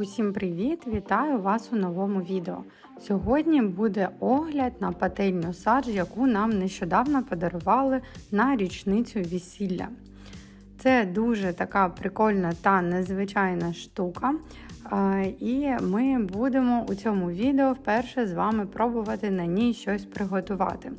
Усім привіт! Вітаю вас у новому відео. Сьогодні буде огляд на пательню садж, яку нам нещодавно подарували на річницю весілля. Це дуже така прикольна та незвичайна штука. І ми будемо у цьому відео вперше з вами пробувати на ній щось приготувати.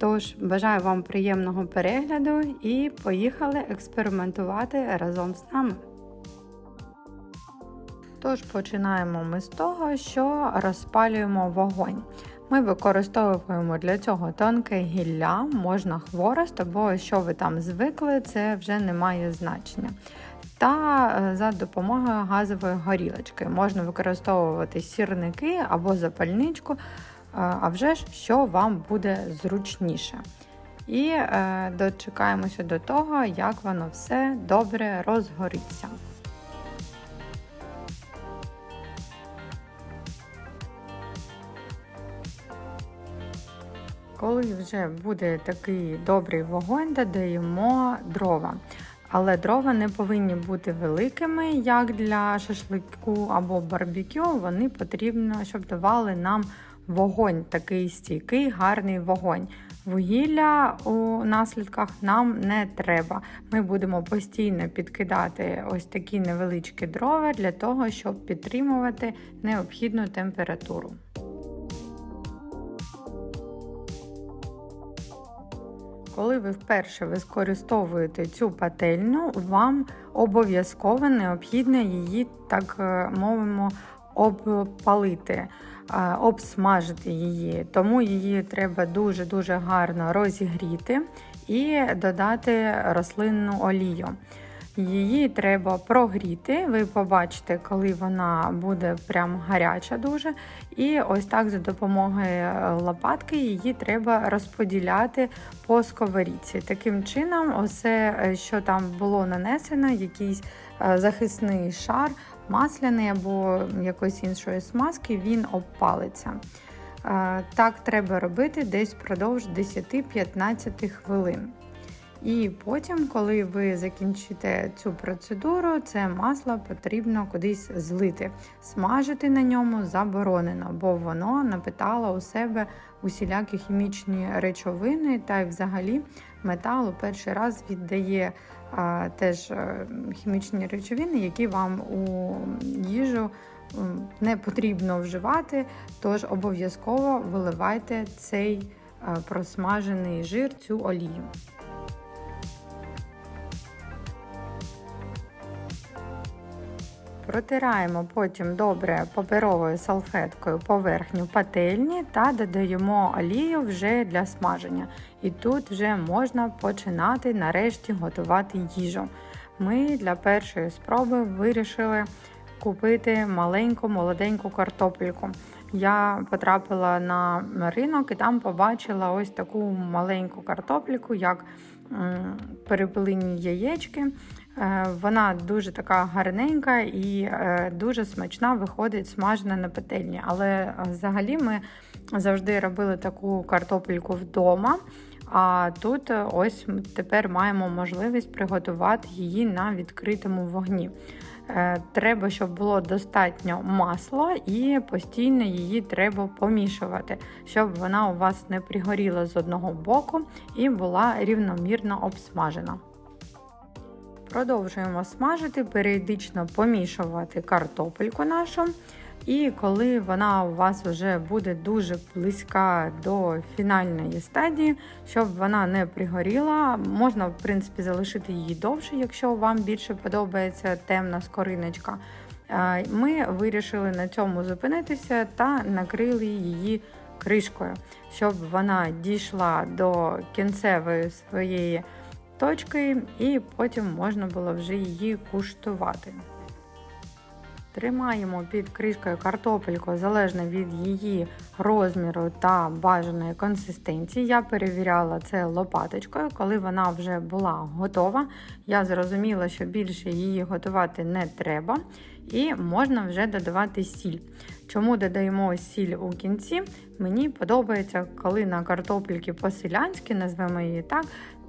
Тож, бажаю вам приємного перегляду і поїхали експериментувати разом з нами. Тож починаємо ми з того, що розпалюємо вогонь. Ми використовуємо для цього тонке гілля, можна хворост, або що ви там звикли, це вже не має значення. Та е, за допомогою газової горілочки можна використовувати сірники або запальничку, е, а вже ж що вам буде зручніше. І е, дочекаємося до того, як воно все добре розгориться. Коли вже буде такий добрий вогонь, додаємо дрова. Але дрова не повинні бути великими, як для шашлику або барбекю. Вони потрібно, щоб давали нам вогонь, такий стійкий, гарний вогонь. Вугілля у наслідках нам не треба. Ми будемо постійно підкидати ось такі невеличкі дрова для того, щоб підтримувати необхідну температуру. Коли ви вперше використовуєте цю пательню, вам обов'язково необхідно її, так е, мовимо, обпалити, обсмажити її. Тому її треба дуже-дуже гарно розігріти і додати рослинну олію. Її треба прогріти. Ви побачите, коли вона буде прям гаряча дуже. І ось так за допомогою лопатки її треба розподіляти по сковорідці. Таким чином, усе, що там було нанесено, якийсь е, захисний шар, масляний або якоїсь іншої смазки, він обпалиться. Е, так треба робити десь впродовж 10-15 хвилин. І потім, коли ви закінчите цю процедуру, це масло потрібно кудись злити. Смажити на ньому заборонено, бо воно напитало у себе усілякі хімічні речовини, та й взагалі метал у перший раз віддає а, теж а, хімічні речовини, які вам у їжу. Не потрібно вживати, тож обов'язково виливайте цей просмажений жир, цю олію. Протираємо потім добре паперовою салфеткою поверхню пательні та додаємо олію вже для смаження. І тут вже можна починати нарешті готувати їжу. Ми для першої спроби вирішили купити маленьку молоденьку картопельку. Я потрапила на ринок і там побачила ось таку маленьку картопельку, як перепилені яєчки. Е, вона дуже така гарненька і е, дуже смачна виходить смажена на петельні. Але е, взагалі ми завжди робили таку картопельку вдома. А тут ось тепер маємо можливість приготувати її на відкритому вогні. Треба, щоб було достатньо масла, і постійно її треба помішувати, щоб вона у вас не пригоріла з одного боку і була рівномірно обсмажена. Продовжуємо смажити, періодично помішувати картопельку нашу. І коли вона у вас вже буде дуже близька до фінальної стадії, щоб вона не пригоріла, можна, в принципі, залишити її довше, якщо вам більше подобається темна скориночка. Ми вирішили на цьому зупинитися та накрили її кришкою, щоб вона дійшла до кінцевої своєї точки, і потім можна було вже її куштувати. Тримаємо під кришкою картопельку залежно від її розміру та бажаної консистенції. Я перевіряла це лопаточкою, коли вона вже була готова. Я зрозуміла, що більше її готувати не треба, і можна вже додавати сіль. Чому додаємо сіль у кінці? Мені подобається, коли на картопельки по-селянськи, назвемо її так,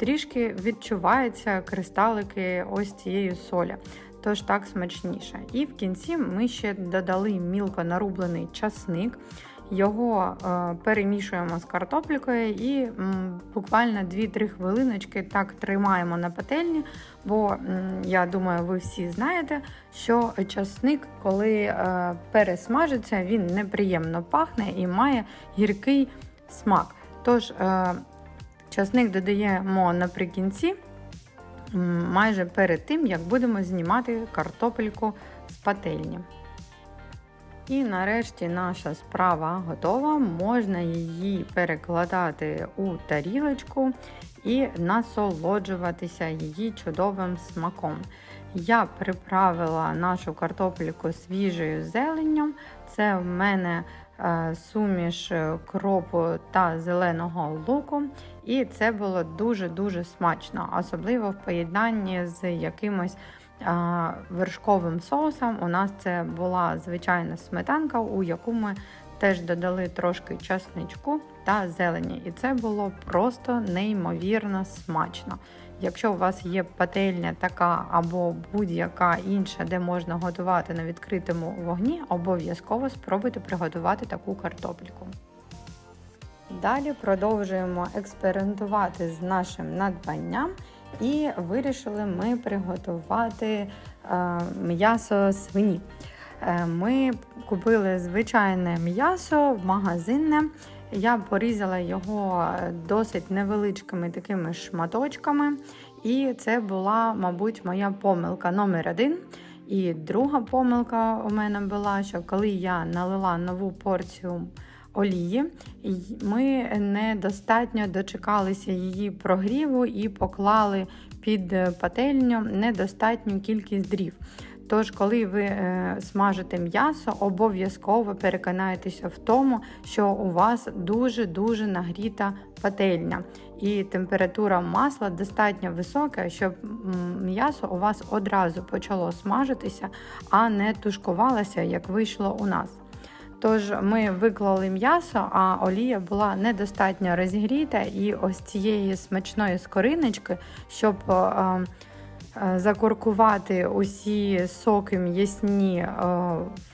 трішки відчуваються кристалики ось цієї солі. Тож так смачніше. І в кінці ми ще додали мілко нарублений часник. Його е, перемішуємо з картоплікою і буквально 2-3 хвилиночки так тримаємо на пательні, бо я думаю, ви всі знаєте, що часник, коли е, пересмажиться, він неприємно пахне і має гіркий смак. Тож е, часник додаємо наприкінці, майже перед тим, як будемо знімати картопельку з пательні. І нарешті наша справа готова. Можна її перекладати у тарілочку і насолоджуватися її чудовим смаком. Я приправила нашу картопельку свіжою зеленню. Це в мене суміш кропу та зеленого луку. І це було дуже-дуже смачно, особливо в поєднанні з якимось а, вершковим соусом. У нас це була звичайна сметанка, у яку ми теж додали трошки часничку та зелені. І це було просто неймовірно смачно. Якщо у вас є пательня така або будь-яка інша, де можна готувати на відкритому вогні, обов'язково спробуйте приготувати таку картопельку. Далі продовжуємо експериментувати з нашим надбанням і вирішили ми приготувати е, м'ясо свині. Е, ми купили звичайне м'ясо магазинне. Я порізала його досить невеличкими такими шматочками, і це була, мабуть, моя помилка номер один. І друга помилка у мене була, що коли я налила нову порцію олії, ми недостатньо дочекалися її прогріву і поклали під пательню недостатню кількість дрів. Тож, коли ви е, смажите м'ясо, обов'язково переконайтеся в тому, що у вас дуже-дуже нагріта пательня, і температура масла достатньо висока, щоб м'ясо у вас одразу почало смажитися, а не тушкувалося, як вийшло у нас. Тож ми виклали м'ясо, а олія була недостатньо розігріта, і ось цієї смачної скориночки, щоб е, закуркувати усі соки м'ясні е,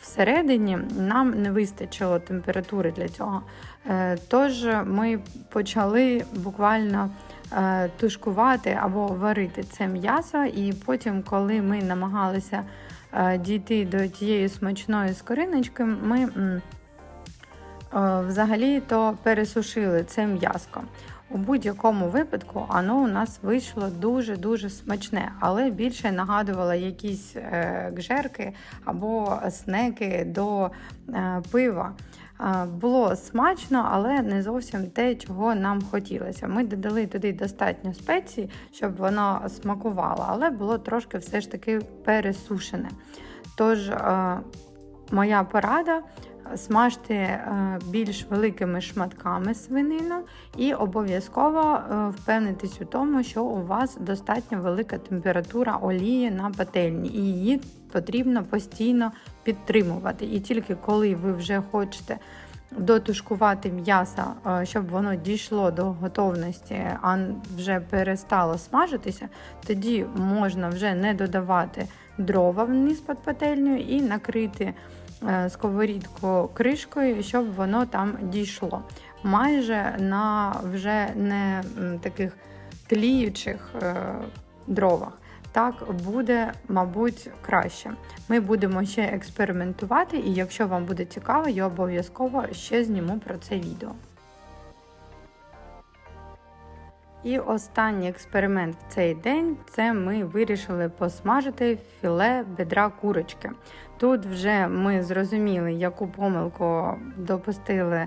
всередині, нам не вистачило температури для цього. Е, тож ми почали буквально тушкувати або варити це м'ясо, і потім, коли ми намагалися дійти до тієї смачної скориночки, ми взагалі-то пересушили це м'яско. У будь-якому випадку воно у нас вийшло дуже-дуже смачне, але більше нагадувало якісь е, гжерки або снеки до е, пива. Було смачно, але не зовсім те, чого нам хотілося. Ми додали туди достатньо спецій, щоб воно смакувало, але було трошки все ж таки пересушене. Тож, моя порада смажте е, більш великими шматками свинину і обов'язково е, впевнитись у тому, що у вас достатньо велика температура олії на пательні, і її потрібно постійно підтримувати. І тільки коли ви вже хочете дотушкувати м'ясо, е, щоб воно дійшло до готовності, а вже перестало смажитися, тоді можна вже не додавати дрова вниз під пательню і накрити. Е, сковорідку кришкою, щоб воно там дійшло. Майже на вже не таких тліючих е, дровах. Так буде, мабуть, краще. Ми будемо ще експериментувати, і якщо вам буде цікаво, я обов'язково ще зніму про це відео. І останній експеримент в цей день це ми вирішили посмажити філе бедра курочки. Тут вже ми зрозуміли, яку помилку допустили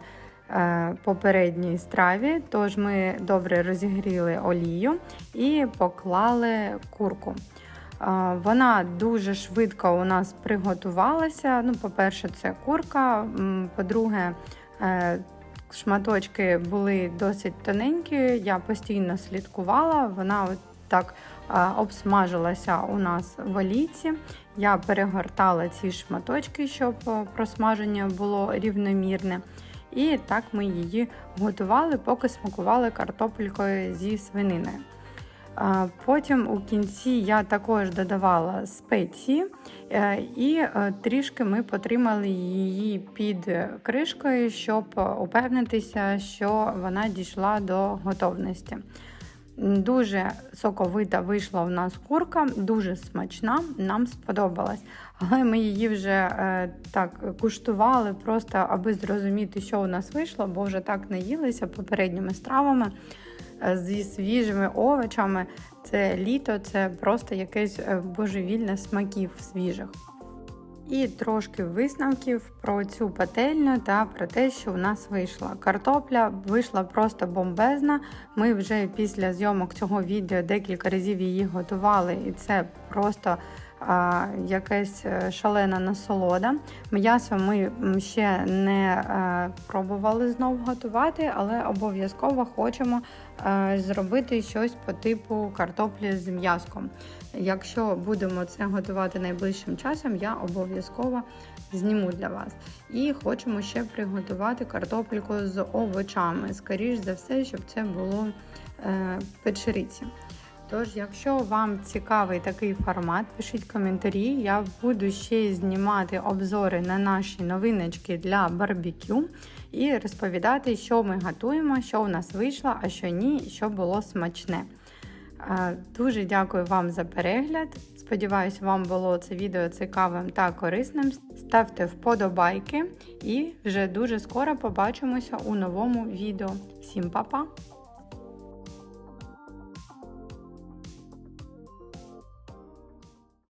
е, попередній страві, тож ми добре розігріли олію і поклали курку. Е, вона дуже швидко у нас приготувалася. Ну, По-перше, це курка, по-друге, е, шматочки були досить тоненькі, я постійно слідкувала, вона от так обсмажилася у нас в олійці. Я перегортала ці шматочки, щоб просмаження було рівномірне. І так ми її готували, поки смакували картопелькою зі свининою. Потім у кінці я також додавала спеції, е, і е, трішки ми потримали її під кришкою, щоб упевнитися, що вона дійшла до готовності. Дуже соковита вийшла у нас курка, дуже смачна, нам сподобалась. Але ми її вже е, так куштували, просто аби зрозуміти, що у нас вийшло, бо вже так наїлися попередніми стравами е, зі свіжими овочами. Це літо, це просто якесь е, божевільне смаків свіжих. І трошки висновків про цю пательню та про те, що у нас вийшла. Картопля вийшла просто бомбезна. Ми вже після зйомок цього відео декілька разів її готували, і це просто якась е, шалена насолода. М'ясо ми ще не а, пробували знову готувати, але обов'язково хочемо а, зробити щось по типу картоплі з м'язком. Якщо будемо це готувати найближчим часом, я обов'язково зніму для вас. І хочемо ще приготувати картопельку з овочами. Скоріш за все, щоб це було е, печериці. Тож, якщо вам цікавий такий формат, пишіть коментарі. Я буду ще знімати обзори на наші новиночки для барбекю і розповідати, що ми готуємо, що у нас вийшло, а що ні, що було смачне. Е, Дуже дякую вам за перегляд. Сподіваюсь, вам було це відео цікавим та корисним. Ставте вподобайки і вже дуже скоро побачимося у новому відео. Всім па-па!